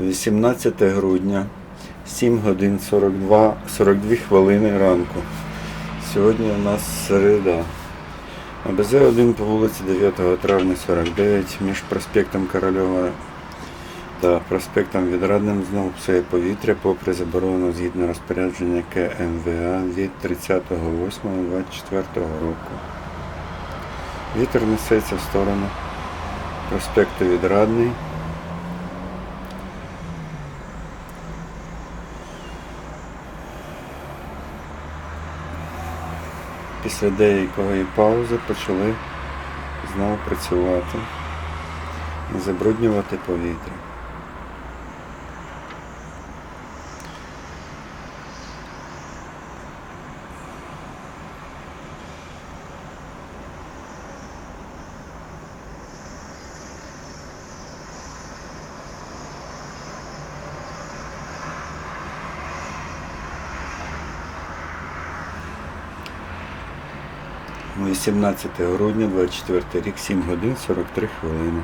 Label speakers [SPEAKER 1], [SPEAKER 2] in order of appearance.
[SPEAKER 1] 18 грудня, 7 годин 42, 42 хвилини ранку. Сьогодні у нас середа. АБЗ-1 по вулиці 9 травня 49 між проспектом Корольова та проспектом Відрадним знову псує повітря попри заборону згідно розпорядження КМВА від 30.08.24 року. Вітер несеться в сторону проспекту Відрадний. Після деякої паузи почали знову працювати і забруднювати повітря. 18 грудня 24 рік, 7 годин 43 хвилини.